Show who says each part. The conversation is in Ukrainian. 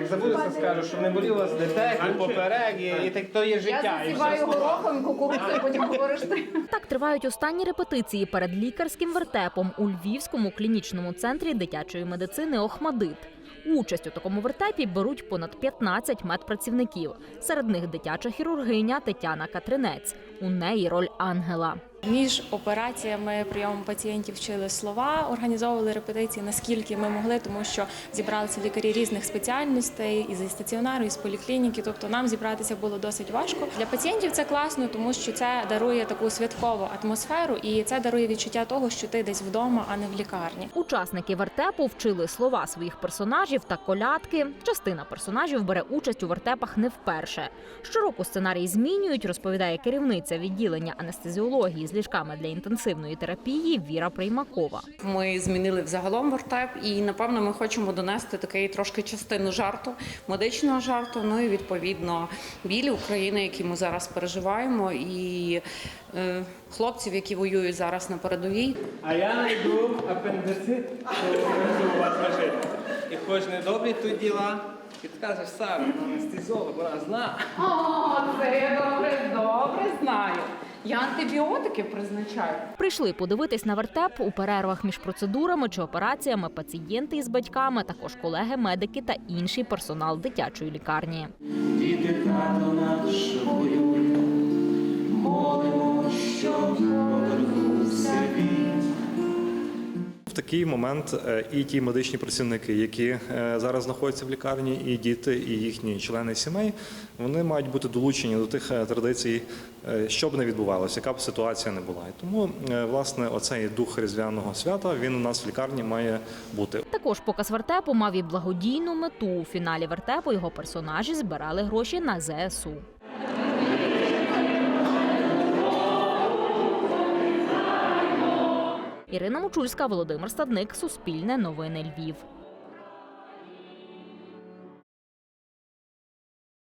Speaker 1: як забудеться, скажу, що не боліло з дитеку, поперек, і, і так то є життя. і все.
Speaker 2: горохом, кукурудзою, потім говориш ти.
Speaker 3: Так тривають останні репетиції перед лікарським вертепом у Львівському клінічному центрі дитячої медицини Охмадит. Участь у такому вертепі беруть понад 15 медпрацівників. Серед них дитяча хірургиня Тетяна Катринець. У неї роль ангела.
Speaker 4: Між операціями прийомом пацієнтів вчили слова, організовували репетиції наскільки ми могли, тому що зібралися лікарі різних спеціальностей і зі стаціонару, і з поліклініки. Тобто нам зібратися було досить важко. Для пацієнтів це класно, тому що це дарує таку святкову атмосферу, і це дарує відчуття того, що ти десь вдома, а не в лікарні.
Speaker 3: Учасники вертепу вчили слова своїх персонажів та колядки. Частина персонажів бере участь у вертепах не вперше. Щороку сценарій змінюють, розповідає керівниця відділення анестезіології з ліжками для інтенсивної терапії Віра Приймакова.
Speaker 5: Ми змінили взагалом вертеп, і напевно ми хочемо донести такий трошки частину жарту, медичного жарту. Ну і відповідно білі України, які ми зараз переживаємо, і е, хлопців, які воюють зараз на передовій.
Speaker 1: А я знайду апендицит, що у вас лежить. І хоч не добрі тут діла, підкажеш сам, анестезіолог, вона зна.
Speaker 2: О, це я добре, добре знаю. Я антибіотики призначаю.
Speaker 3: Прийшли подивитись на вертеп у перервах між процедурами чи операціями пацієнти із батьками, також колеги, медики та інший персонал дитячої лікарні.
Speaker 6: Діти тато наш воює,
Speaker 7: В такий момент е, і ті медичні працівники, які е, зараз знаходяться в лікарні, і діти, і їхні члени сімей, вони мають бути долучені до тих е, традицій, що б не відбувалося, яка б ситуація не була. І тому, власне, оцей дух різдвяного свята він у нас в лікарні має бути.
Speaker 3: Також показ вертепу мав і благодійну мету. У фіналі вертепу його персонажі збирали гроші на ЗСУ. Ірина Мучульська, Володимир Стадник, Суспільне новини Львів.